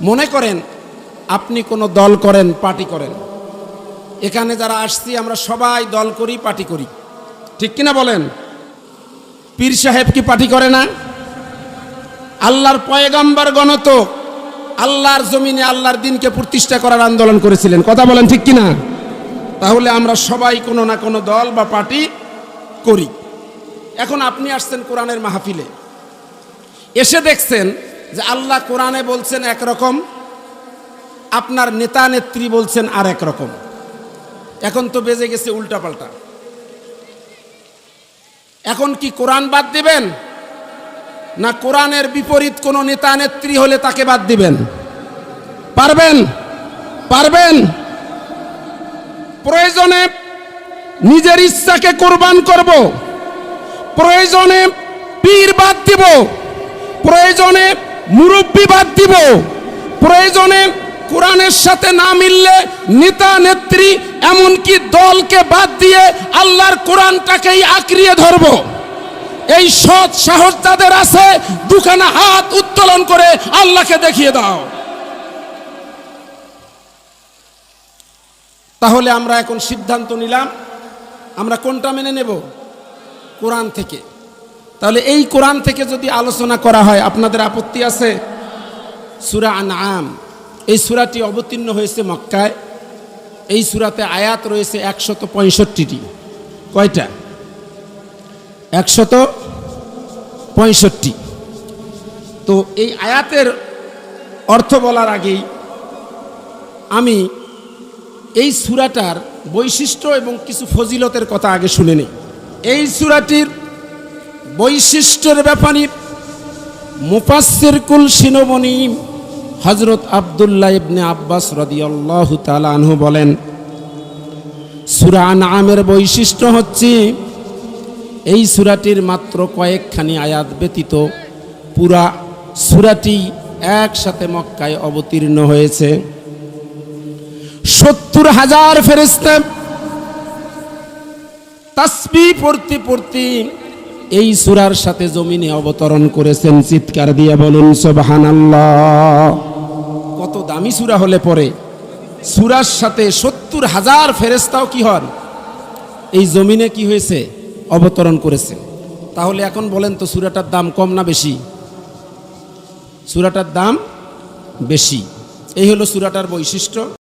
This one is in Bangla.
মনে করেন, আপনি কোনো দল করেন, পার্টি করেন। এখানে যারা আসছি, আমরা সবাই দল করি, পার্টি করি। ঠিক কিনা বলেন? পীর সাহেব কি পার্টি করে না? আল্লাহর পয়গাম্বার গণত, আল্লাহর জমিনে আল্লাহর দিনকে প্রতিষ্ঠা করার আন্দোলন করেছিলেন। কথা বলেন ঠিক কিনা? তাহলে আমরা সবাই কোনো না কোনো দল বা পার্টি করি। এখন আপনি আসছেন কোরআনের মাহফিলে। এসে দেখছেন যে আল্লাহ কোরআনে বলছেন একরকম, আপনার নেতা নেত্রী বলছেন আর একরকম এখন তো বেজে গেছে উল্টাপাল্টা। এখন কি কোরআন বাদ দিবেন? না কোরআনের বিপরীত কোনো নেতা নেত্রী হলে তাকে বাদ দিবেন? পারবেন? পারবেন? প্রয়োজনে নিজের ইচ্ছাকে কোরবান করব। প্রয়োজনে পীর বাদ দিব। প্রয়োজনে মুরব্বী বাদ দিব। প্রয়োজনে কোরআনের সাথে না মিললে নেতা, নেত্রী, এমনকি দলকে বাদ দিয়ে আল্লাহর কোরআনটাকেই আঁকড়িয়ে ধরব। এই সৎ সাহস যাদের আছে, দুখানা হাত উত্তোলন করে আল্লাহকে দেখিয়ে দাও। তাহলে আমরা এখন সিদ্ধান্ত নিলাম, আমরা কোনটা মেনে নেব? কোরআন থেকে। তাহলে এই কোরআন থেকে যদি আলোচনা করা হয়, আপনাদের আপত্তি আছে? সুরা আনআম। এই সুরাটি অবতীর্ণ হয়েছে মক্কায়। এই সুরাতে আয়াত রয়েছে একশত পঁয়ষট্টিটি। কয়টা? একশত পঁয়ষট্টি। তো এই আয়াতের অর্থ বলার আগেই আমি এই সুরাটার বৈশিষ্ট্য এবং কিছু ফজিলতের কথা আগে শুনে নিই। এই সুরাটির বৈশিষ্ট্যের ব্যাপারে মুফাসসির কুল সিনবনি হজরত আবদুল্লাহ ইবনে আব্বাস রদিয়াল্লাহু আনহু বলেন, সূরা আনআমের বৈশিষ্ট্য হচ্ছে এই সূরাটির মাত্র কয়েকখানি আয়াত ব্যতীত পুরা সূরাটি একসাথে মক্কায় অবতীর্ণ হয়েছে। সত্তর হাজার ফেরেস্তা তাসবি পড়তে পড়তে এই সুরার সাথে জমিনে অবতরণ করেছেন চিৎকার দিয়ে বলুন, সুবহানাল্লাহ। কত দামি সুরা হলে পরে। সুরার সাথে সত্তর হাজার ফেরেস্তাও কি হন? এই জমিনে কি হয়েছে? অবতরণ করেছে। তাহলে এখন বলেন তো, সুরাটার দাম কম না বেশি? সুরাটার দাম বেশি। এই হলো সুরাটার বৈশিষ্ট্য।